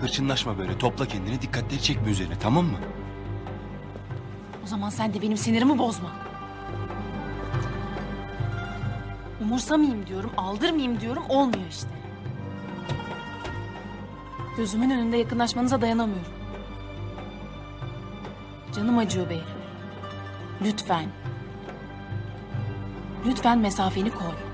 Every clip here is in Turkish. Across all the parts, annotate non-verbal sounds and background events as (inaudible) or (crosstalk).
Hırçınlaşma böyle. Topla kendini. Dikkatleri çekme üzerine tamam mı? O zaman sen de benim sinirimi bozma. Umursamayayım diyorum, aldırmayayım diyorum, olmuyor işte. Gözümün önünde yakınlaşmanıza dayanamıyorum. Canım acıyor Behlül. Lütfen. Lütfen mesafeni koy.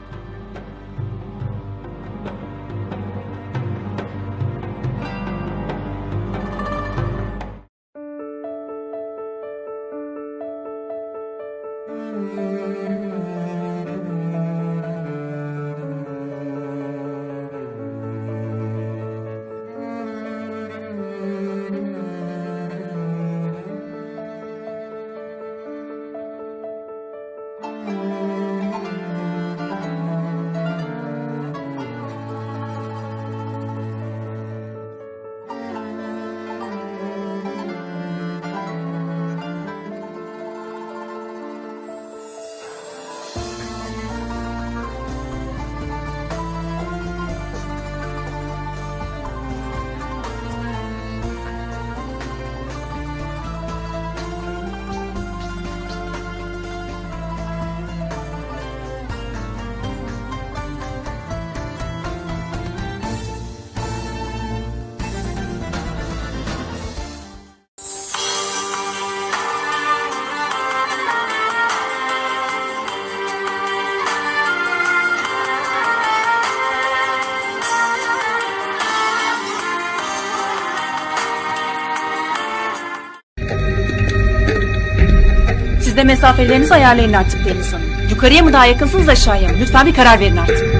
Siz de mesafelerinizi ayarlayın artık Deniz Hanım. Yukarıya mı daha yakınsınız aşağıya mı? Lütfen bir karar verin artık.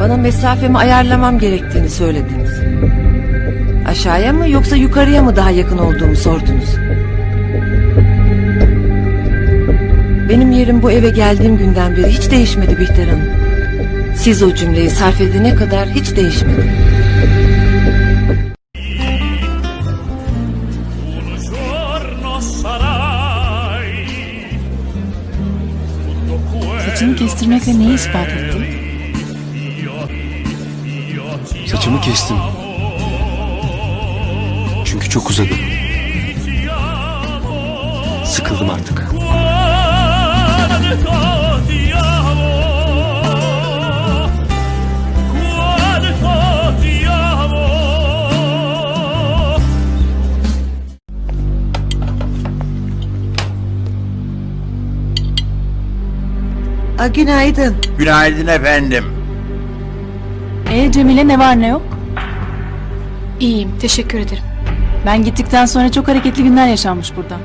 Bana mesafemi ayarlamam gerektiğini söylediniz. Aşağıya mı yoksa yukarıya mı daha yakın olduğumu sordunuz. Benim yerim bu eve geldiğim günden beri hiç değişmedi Bihter Hanım. Siz o cümleyi sarf edene kadar hiç değişmedi. Saçını kestirmekle neyi ispat ettin? Saçımı kestim. Çünkü çok uzadı. Sıkıldım artık. A, günaydın. Günaydın efendim. Ee Cemile ne var ne yok? İyiyim, teşekkür ederim. Ben gittikten sonra çok hareketli günler yaşanmış burada.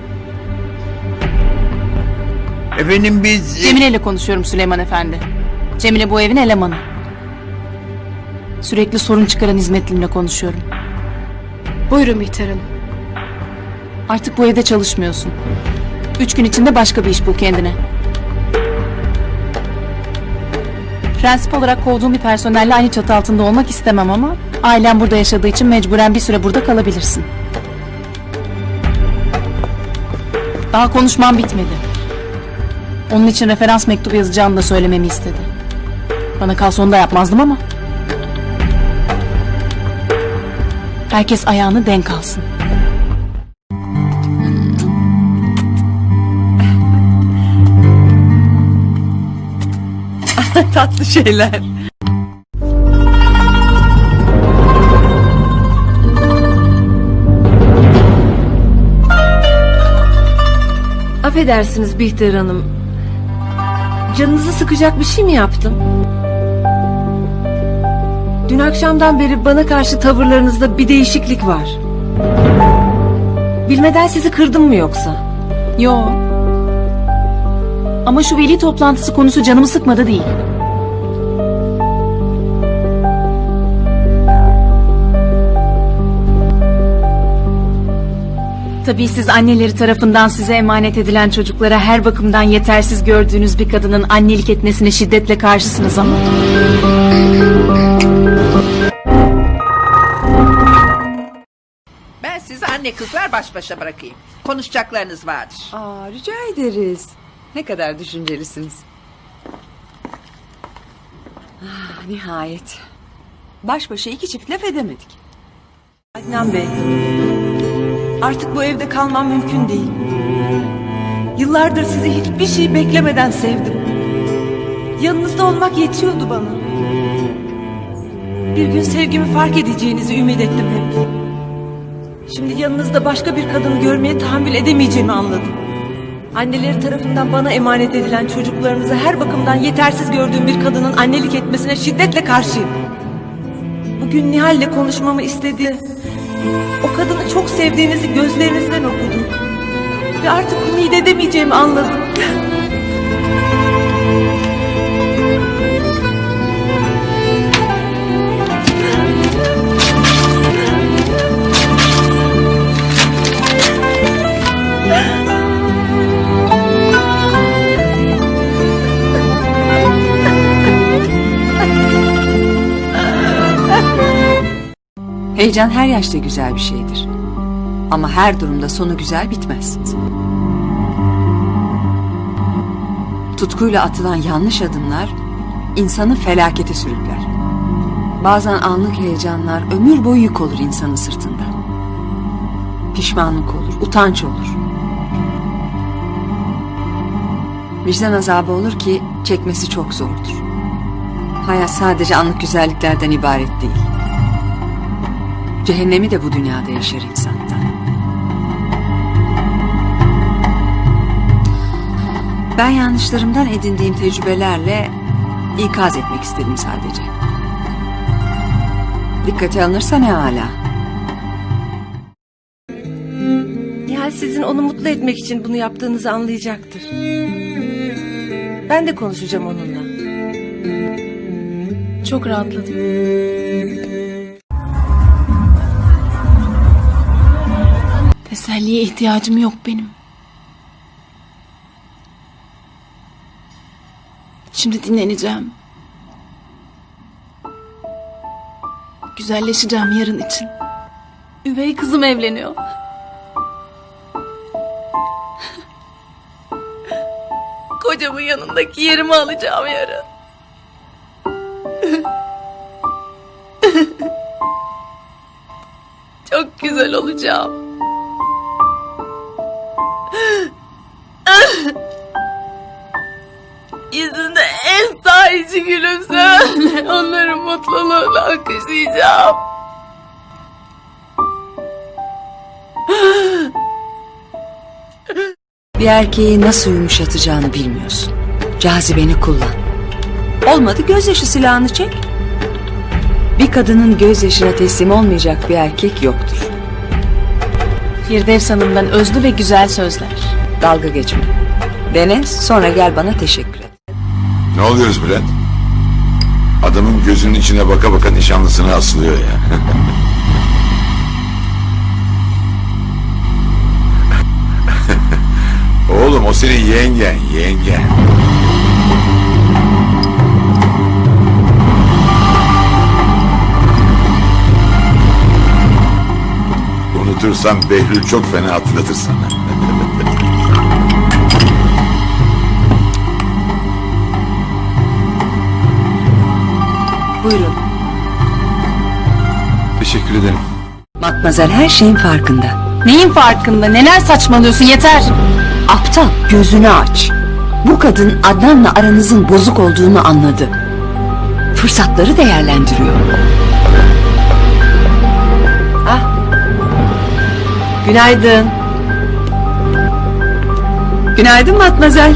Efendim biz... Cemile ile konuşuyorum Süleyman Efendi. Cemile bu evin elemanı. Sürekli sorun çıkaran hizmetlimle konuşuyorum. Buyurun Hanım. Artık bu evde çalışmıyorsun. Üç gün içinde başka bir iş bul kendine. Prensip olarak kovduğum bir personelle aynı çatı altında olmak istemem ama... ...ailem burada yaşadığı için mecburen bir süre burada kalabilirsin. Daha konuşmam bitmedi. Onun için referans mektubu yazacağını da söylememi istedi. Bana kalsa onu da yapmazdım ama... Herkes ayağını denk alsın. Tatlı şeyler. Affedersiniz Bihter Hanım. Canınızı sıkacak bir şey mi yaptım? Dün akşamdan beri bana karşı tavırlarınızda bir değişiklik var. Bilmeden sizi kırdım mı yoksa? Yo. Ama şu veli toplantısı konusu canımı sıkmadı değil. Tabii siz anneleri tarafından size emanet edilen çocuklara her bakımdan yetersiz gördüğünüz bir kadının annelik etmesine şiddetle karşısınız ama... Ben sizi anne kızlar baş başa bırakayım. Konuşacaklarınız vardır. Aa, rica ederiz. Ne kadar düşüncelisiniz. Ah, nihayet. Baş başa iki çift laf edemedik. Adnan Bey, artık bu evde kalmam mümkün değil. Yıllardır sizi hiçbir şey beklemeden sevdim. Yanınızda olmak yetiyordu bana. Bir gün sevgimi fark edeceğinizi ümit ettim hep. Şimdi yanınızda başka bir kadını görmeye tahammül edemeyeceğimi anladım. Anneleri tarafından bana emanet edilen çocuklarınızı her bakımdan yetersiz gördüğüm bir kadının annelik etmesine şiddetle karşıyım. Bugün Nihal'le konuşmamı istedi. O kadını çok sevdiğinizi gözlerinizden okudum. Ve artık ümit edemeyeceğimi anladım. Heyecan her yaşta güzel bir şeydir. Ama her durumda sonu güzel bitmez. Tutkuyla atılan yanlış adımlar insanı felakete sürükler. Bazen anlık heyecanlar ömür boyu yük olur insanın sırtında. Pişmanlık olur, utanç olur. Vicdan azabı olur ki çekmesi çok zordur. Hayat sadece anlık güzelliklerden ibaret değil. Cehennemi de bu dünyada yaşar insanda. Ben yanlışlarımdan edindiğim tecrübelerle ikaz etmek istedim sadece. Dikkate alınırsa ne hala. Nihal sizin onu mutlu etmek için bunu yaptığınızı anlayacaktır. Ben de konuşacağım onunla. Çok rahatladım. Teselliye ihtiyacım yok benim. Şimdi dinleneceğim. Güzelleşeceğim yarın için. Üvey kızım evleniyor. Kocamın yanındaki yerimi alacağım yarın. Çok güzel olacağım. En sahici gülümsemenle onların mutluluğunu alkışlayacağım. Bir erkeği nasıl yumuşatacağını bilmiyorsun. Cazibeni kullan. Olmadı gözyaşı silahını çek. Bir kadının gözyaşına teslim olmayacak bir erkek yoktur. Firdevs Hanım'dan özlü ve güzel sözler. Dalga geçme. Dene sonra gel bana teşekkür et. Ne oluyoruz Bülent? Adamın gözünün içine baka baka nişanlısına asılıyor ya. (laughs) Oğlum o senin yengen, yengen. Unutursan Behlül çok fena hatırlatır sana. Buyurun. Teşekkür ederim. Matmazel her şeyin farkında. Neyin farkında? Neler saçmalıyorsun yeter. Aptal gözünü aç. Bu kadın Adnan'la aranızın bozuk olduğunu anladı. Fırsatları değerlendiriyor. Günaydın. Günaydın Matmazel.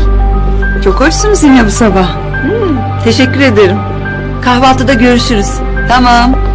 Çok hoşsunuz yine bu sabah. Teşekkür ederim. Kahvaltıda görüşürüz. Tamam.